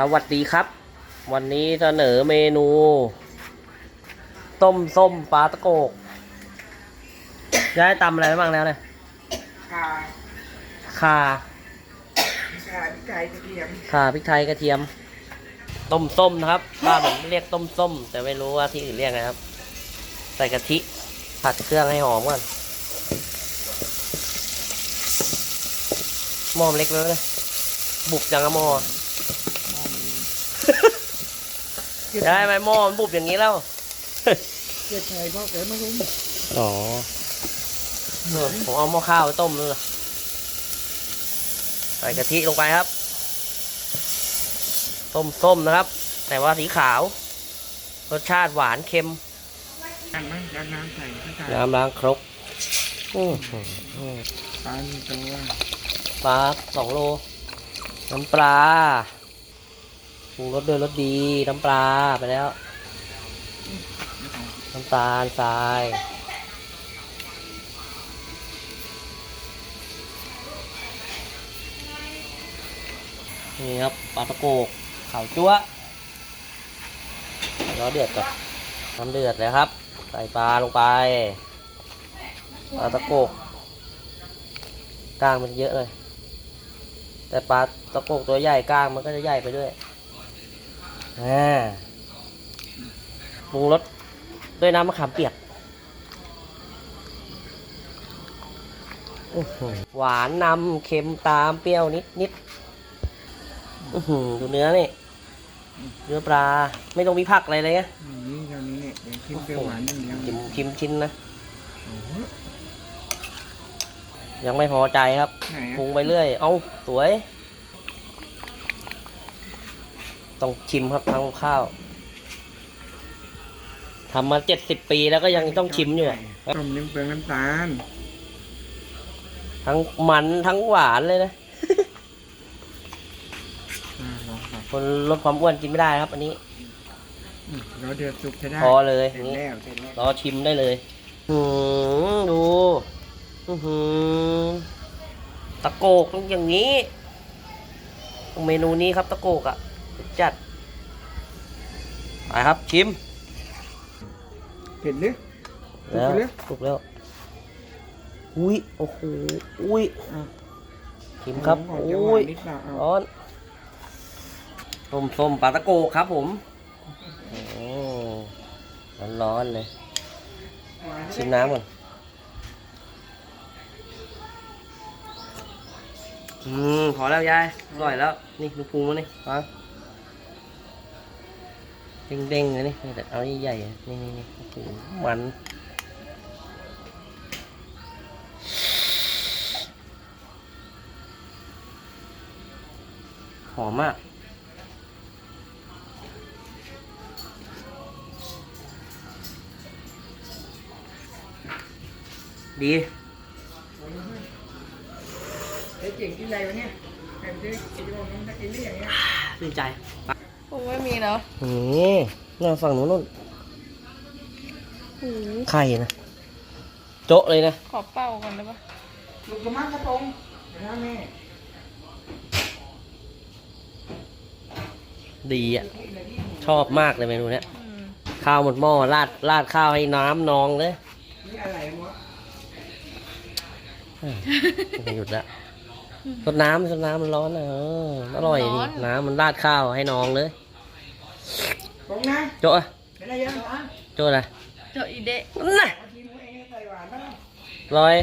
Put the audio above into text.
สวัสดีครับ วันนี้เสนอเมนู ต้มส้มปลาตะโกกยายตำอะไรไว้บ้างแล้วเนี่ยข่าข่าข่าพริกไทยกระเทียมข่าพริกไทยกระเทียม ต้มส้มนะครับบ้านผมเรียกต้มส้ม แต่ไม่รู้ว่าที่อื่นเรียกไงครับ ใส่กะทิ ผัดเครื่องให้หอมก่อนหม้อมันเล็กเลยนะบุบจังอะหม้อ ได้ไหมหม้อมันบุบอย่างนี้แล้วเกลือไทยพ่อเกิดมาลุ้มอ๋อผมเอาหม้อข้าวไปต้มเลยใส่กะทิลงไปครับ ต้มส้มนะครับ แต่ว่าสีขาว รสชาติหวานเค็มอันนั้นยัดน้ำใส่ข้าวไทยน้ำล้างครกอื้อหือปลาหนึ่งตัวปลาสองโล น้ำปลา ปรุงรสด้วยรสดีน้ำปลาไปแล้ว น้ำตาลทรายนี่ครับปลาตะโกกขาวจั๊วรอเดือดก่อนน้ำเดือดเลยครับ ใส่ปลาลงไปปลาตะโกกกล้างมันเยอะเลย แต่ปลาตะโกกตัวใหญ่กล้างมันก็จะใหญ่ไปด้วย อ่าปรุงรสด้วยน้ำมะขามเปียกอื้อหือหวานนำเค็มตามเปรี้ยวนิดนิดอื้อหือดูเนื้อนี่เนื้อปลาไม่ต้องมีผักอะไรเลยนะนี่เท่านี้เนี่ยเดี๋ยวชิมเปรี้ยวหวานอย่างเดียวชิมชิมชิ้นนะโอ้โหยังไม่พอใจครับไหนปรุอะงไปเรื่อย เอาสวย ต้องชิมครับทำข้าวทำมาเจ็ดสิบปีแล้วก็ยังต้องชิมอยู่อะต้มน้ำเปลืองน้ำตาล ทั้งมันทั้งหวานเลยนะอ่าลองครับคนลดความอ้วนกินไม่ได้ครับ อันนี้อืมเราเดือดสุกใช้ได้พอเลยเสร็อจย่างนี้แล้วเสร็จแล้วรอชิมได้เลยหืมดูอื้อหือตะโกกต้องอย่างนี้ เมนูนี้ครับตะโกกอะ จัดไปครับชิมเผ็ดหรือแล้วถูกแล้วถูกแล้ว อุ้ยโอ้โหอุ้ยอะชิมครับออกจะหอุ้วายนนิดเปล่าเอาร้อนส้มส้มปลาตะโกครับผมโอ้ร้อนร้อนๆเลยหวานชิมน้ำก่อนอืมพอแล้วยาย อร่อยแล้ว นี่ดูพุงมันนี่ฟัง เด้งๆเลยนี่นี่แต่เอาใหญ่ๆอะนี่นี่นี่โอ้โหมันหอมมากดีเฮ้ยเจ๋งกินอะไรวะเนี่ยใครไปซื้อกินโรงน้ำตะกินได้อย่างเงี้ยตื่นใจ คงไม่มีแล้วนี่น่าฝั่งนู้นนู่นหูไข่นะ โจ๊ะเลยนะ ขอเป่าก่อนได้ปะลูกกระมังกระโปรงเดี๋ยวนะแม่ดีอะ ชอบมากเลยเมนูเนี้ยอืมข้าวหมดหม้อราดราดข้าวให้น้ำนองเลยนี่อะไรวะเออไม่หยุดละ สดน้ำสดน้ำมันร้อนนะเอออร่อยดีน้ำมันราดข้าวให้น้องเลยตรงนะโจ๊ะอะเป็นอะไรยังอะโจ๊ะอะไรเจาะอีเดะนั่นน่ะเอาทีมเองใส่หวานบ้างร้อย